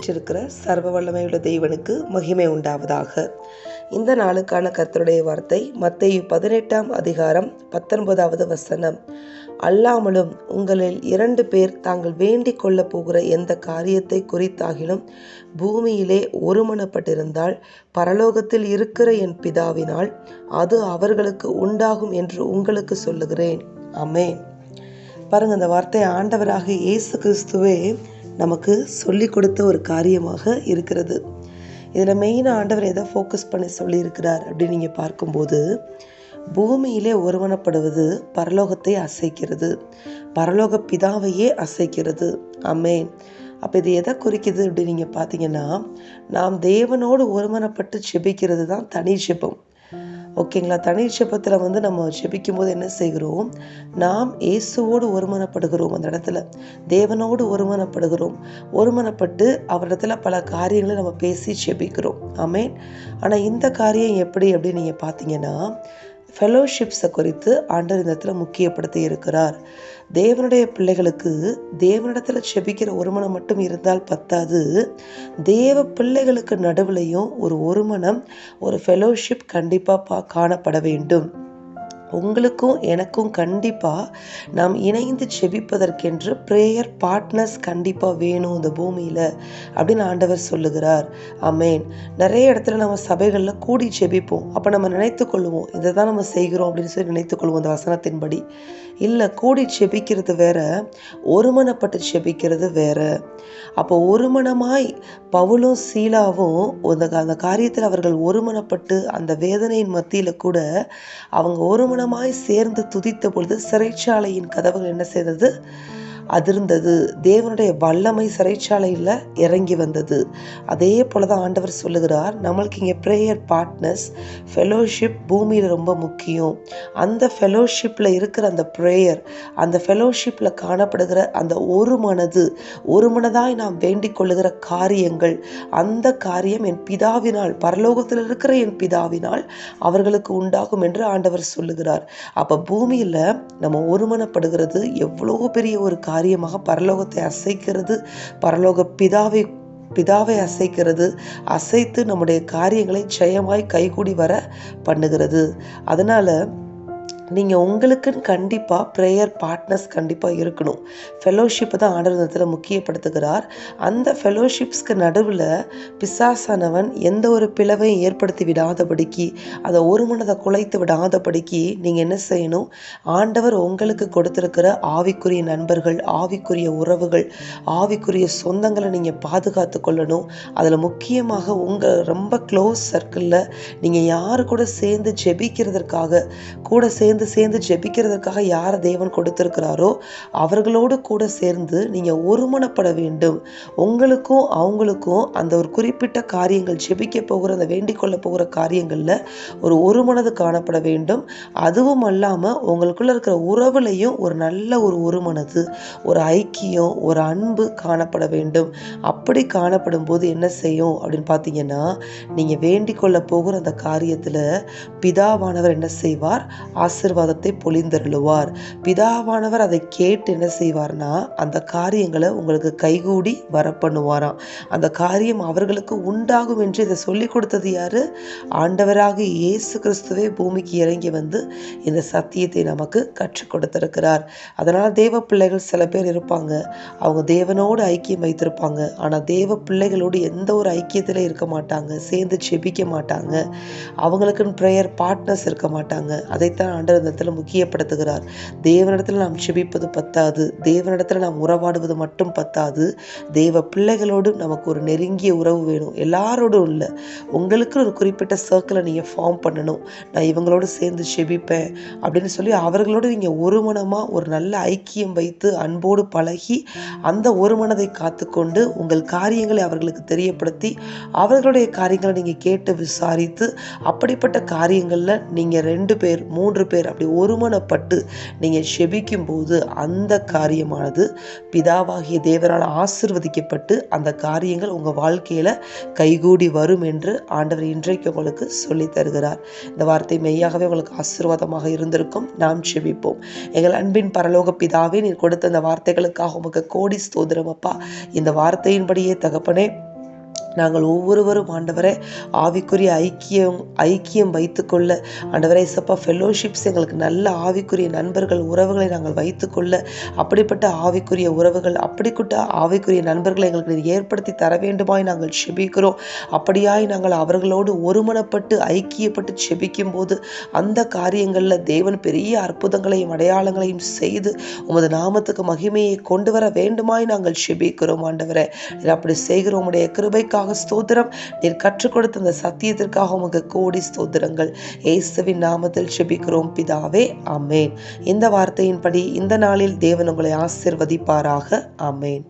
இருக்கிற சர்வ வல்லமையுள்ள தெய்வனுக்கு மகிமை உண்டாவதாக. இந்த நாளுக்கான கர்த்தருடைய வார்த்தை மத்தேயு பதினெட்டாம் அதிகாரம் பத்தொன்பதாவது வசனம். அல்லாமலும் உங்களில் இரண்டு பேர் தாங்கள் வேண்டிக் கொள்ளப் போகிற எந்த காரியத்தை குறித்தாகிலும் பூமியிலே ஒருமனப்பட்டிருந்தால் பரலோகத்தில் இருக்கிற என் பிதாவினால் அது அவர்களுக்கு உண்டாகும் என்று உங்களுக்கு சொல்லுகிறேன். ஆமென். பாருங்க இந்த வார்த்தை ஆண்டவராக இயேசு கிறிஸ்துவே நமக்கு சொல்லி கொடுத்த ஒரு காரியமாக இருக்கிறது. இதில் மெயினாக ஆண்டவர் எதை ஃபோக்கஸ் பண்ணி சொல்லியிருக்கிறார் அப்படின்னு நீங்கள் பார்க்கும்போது பூமியிலே ஒருவனப்படுவது பரலோகத்தை அசைக்கிறது. பரலோக பிதாவையே அசைக்கிறது. அமேன் அப்போ இது எதை குறிக்குது அப்படின்னு நீங்கள் பார்த்தீங்கன்னா நாம் தேவனோடு ஒருமனப்பட்டு செபிக்கிறது தான் தனி செபம். ஓகேங்களா? தனி ஜெபத்தில் வந்து நம்ம ஜெபிக்கும் போது என்ன செய்கிறோம்? நாம் இயேசுவோடு ஒருமனப்படுகிறோம் அந்த இடத்துல. தேவனோடு ஒருமனப்படுகிறோம். ஒருமனப்பட்டு அவரிடத்துல பல காரியங்களை நம்ம பேசி ஜெபிக்கிறோம். ஆமேன். ஆனால் இந்த காரியம் எப்படி அப்படின்னு நீங்கள் பார்த்தீங்கன்னா ஃபெலோஷிப்ஸை குறித்து ஆண்டவர் இந்த இடத்துல முக்கியப்படுத்தி இருக்கிறார். தேவனுடைய பிள்ளைகளுக்கு தேவனிடத்தில் செபிக்கிற ஒருமனம் மட்டும் இருந்தால் பத்தாது. தேவ பிள்ளைகளுக்கு நடுவுலையும் ஒரு ஒருமனம் ஒரு ஃபெலோஷிப் கண்டிப்பாக பா காணப்பட வேண்டும். உங்களுக்கும் எனக்கும் கண்டிப்பாக நாம் இணைந்து செபிப்பதற்கென்று ப்ரேயர் பார்ட்னர்ஸ் கண்டிப்பாக வேணும் இந்த பூமியில் அப்படின்னு ஆண்டவர் சொல்லுகிறார். அமேன் நிறைய இடத்துல நம்ம சபைகளில் கூடி செபிப்போம். அப்போ நம்ம நினைத்து கொள்வோம் இதை தான் நம்ம செய்கிறோம் அப்படின்னு சொல்லி நினைத்து கொள்வோம் அந்த வசனத்தின்படி. இல்லை கூடி செபிக்கிறது வேற ஒருமனப்பட்டு செபிக்கிறது வேற. அப்போ ஒருமனமாய் பவுலும் சீலாவும் அந்த அந்த காரியத்தில் அவர்கள் ஒருமனப்பட்டு அந்த வேதனையின் மத்தியில் கூட அவங்க மௌனமாய் சேர்ந்து துதித்த பொழுது சிறைச்சாலையின் கதவுகள் என்ன செய்தது? அதிர்ந்தது. தேவனுடைய வல்லமை சிறைச்சாலையில் இறங்கி வந்தது. அதே போல தான் ஆண்டவர் சொல்லுகிறார் நம்மளுக்கு இங்கே ப்ரேயர் பார்ட்னர்ஸ் ஃபெலோஷிப் பூமியில் ரொம்ப முக்கியம். அந்த ஃபெலோஷிப்பில் இருக்கிற அந்த ப்ரேயர் அந்த ஃபெலோஷிப்பில் காணப்படுகிற அந்த ஒரு மனது ஒரு மனதாய் நாம் வேண்டிக் கொள்ளுகிற காரியங்கள் அந்த காரியம் என் பிதாவினால் பரலோகத்தில் இருக்கிற என் பிதாவினால் அவர்களுக்கு உண்டாகும் என்று ஆண்டவர் சொல்லுகிறார். அப்போ பூமியில் நம்ம ஒருமனப்படுகிறது எவ்வளோ பெரிய ஒரு காரியமாக பரலோகத்தை அசைக்கிறது பரலோக பிதாவை பிதாவை அசைக்கிறது அசைத்து நம்முடைய காரியங்களை ஜெயமாய் கைகூடி வர பண்ணுகிறது. அதனால் நீங்கள் உங்களுக்குன்னு கண்டிப்பாக ப்ரேயர் பார்ட்னர்ஸ் கண்டிப்பாக இருக்கணும். ஃபெலோஷிப்பை தான் ஆண்டவத்தில் முக்கியப்படுத்துகிறார். அந்த ஃபெலோஷிப்ஸ்க்கு நடுவில் பிசாசானவன் எந்த ஒரு பிளவையும் ஏற்படுத்தி விடாதபடிக்கு அதை ஒரு மனதை குலைத்து விடாதபடிக்கு நீங்கள் என்ன செய்யணும்? ஆண்டவர் உங்களுக்கு கொடுத்துருக்கிற ஆவிக்குரிய நண்பர்கள் ஆவிக்குரிய உறவுகள் ஆவிக்குரிய சொந்தங்களை நீங்கள் பாதுகாத்து கொள்ளணும். அதில் முக்கியமாக உங்கள் ரொம்ப க்ளோஸ் சர்க்கிளில் நீங்கள் யார் கூட சேர்ந்து ஜெபிக்கிறதற்காக கூட சேர்ந்து சேர்ந்து ஜெபிக்கிறதுக்காக யார் தேவன் கொடுத்துருக்கிறாரோ அவர்களோடு கூட சேர்ந்து நீங்கள் ஒருமனப்பட வேண்டும். உங்களுக்கும் அவங்களுக்கும் அந்த ஒரு குறிப்பிட்ட காரியங்கள் ஜெபிக்க போகிற அந்த வேண்டிக் கொள்ள போகிற காரியங்களில் ஒரு ஒருமனது காணப்பட வேண்டும். அதுவும் அல்லாமல் உங்களுக்குள்ளே இருக்கிற உறவுலையும் ஒரு நல்ல ஒரு ஒருமனது ஒரு ஐக்கியம் ஒரு அன்பு காணப்பட வேண்டும். அப்படி காணப்படும் போது என்ன செய்யும் அப்படின்னு பார்த்தீங்கன்னா நீங்கள் வேண்டிக் கொள்ள போகிற அந்த காரியத்தில் பிதாவானவர் என்ன செய்வார்? ஆசிர்வாதத்தை பொழிந்தருளுவார். பிதாவானவர் அதை கேட்டு என்ன செய்வார்னா அந்த காரியங்களை உங்களுக்கு கைகூடி வர பண்ணுவாராம் அந்த காரியம் அவர்களுக்கு உண்டாகும் என்று இதை சொல்லி கொடுத்தது யாரு? ஆண்டவராக இயேசு கிறிஸ்துவே பூமிக்கு இறங்கி வந்து இந்த சத்தியத்தை நமக்கு கற்றுக் கொடுத்திருக்கிறார். அதனால் தேவ பிள்ளைகள் சில பேர் இருப்பாங்க. அவங்க தேவனோடு ஐக்கியம் வைத்திருப்பாங்க. ஆனால் தேவ பிள்ளைகளோடு எந்த ஒரு ஐக்கியத்தில் இருக்க மாட்டாங்க. சேர்ந்து செபிக்க மாட்டாங்க. அவங்களுக்குன்னு ப்ரேயர் பார்ட்னர்ஸ் இருக்க மாட்டாங்க. அதைத்தான் ஆண்டவர் இந்த இடத்துல முக்கியப்படுத்துகிறார். தேவனிடத்தில் நாம் செபிப்பது பத்தாது. தேவனிடத்தில் நாம் உறவாடுவது மட்டும் பத்தாது. தேவ பிள்ளைகளோடும் நமக்கு ஒரு நெருங்கிய உறவு வேணும். எல்லாரோடும் இல்லை. உங்களுக்கு ஒரு குறிப்பிட்ட சர்க்கிளை நீங்கள் ஃபார்ம் பண்ணணும். நான் இவங்களோடு சேர்ந்து செபிப்பேன் அப்படின்னு சொல்லி அவர்களோடு நீங்கள் ஒரு மனமாக ஒரு நல்ல ஐக்கியம் வைத்து அன்போடு பழகி அந்த ஒரு மனதை காத்துக்கொண்டு உங்கள் காரியங்களை அவர்களுக்கு தெரியப்படுத்தி அவர்களுடைய காரியங்களை நீங்கள் கேட்டு விசாரித்து அப்படிப்பட்ட காரியங்களில் நீங்கள் ரெண்டு பேர் மூன்று பேர் அப்படி ஒருமனப்பட்டு நீங்கள் செபிக்கும் போது அந்த காரியமானது பிதாவாகிய தேவரால் ஆசிர்வதிக்கப்பட்டு அந்த காரியங்கள் உங்கள் வாழ்க்கையில் கைகூடி வரும் என்று ஆண்டவர் இன்றைக்கு உங்களுக்கு சொல்லித் தருகிறார். இந்த வார்த்தை மெய்யாகவே உங்களுக்கு ஆசீர்வாதமாக இருந்திருக்கும். நாம் செபிப்போம். எங்கள் அன்பின் பரலோக பிதாவே நீர் கொடுத்த இந்த வார்த்தைகளுக்காக உமக்கு கோடி ஸ்தோதிரம் அப்பா. இந்த வார்த்தையின்படியே தகப்பனே நாங்கள் ஒவ்வொருவரும் ஆண்டவரை ஆவிக்குரிய ஐக்கியம் ஐக்கியம் வைத்துக்கொள்ள ஆண்டவரை சப்பா ஃபெல்லோஷிப்ஸ் எங்களுக்கு நல்ல ஆவிக்குரிய நண்பர்கள் உறவுகளை நாங்கள் வைத்துக்கொள்ள அப்படிப்பட்ட ஆவிக்குரிய உறவுகள் அப்படிப்பட்ட ஆவிக்குரிய நண்பர்களை எங்களுக்கு ஏற்படுத்தி தர வேண்டுமாய் நாங்கள் செபிக்கிறோம். அப்படியாய் நாங்கள் அவர்களோடு ஒருமனப்பட்டு ஐக்கியப்பட்டு செபிக்கும் போது அந்த காரியங்களில் தேவன் பெரிய அற்புதங்களையும் அடையாளங்களையும் செய்து உமது நாமத்துக்கு மகிமையை கொண்டு வர வேண்டுமாய் நாங்கள் செபிக்கிறோம் ஆண்டவரை. அப்படி செய்கிறோம் உடைய உம்முடைய கிருபைக்காக ஸ்தோத்திரம். நீர் கற்றுக் கொடுத்த அந்த சத்தியத்திற்காக உமக்கு கோடி ஸ்தோத்திரங்கள். இயேசுவின் நாமத்தில் செபிக்கிறோம் பிதாவே. அமேன் இந்த வார்த்தையின்படி இந்த நாளில் தேவன் உங்களை ஆசிர்வதிப்பாராக. அமேன்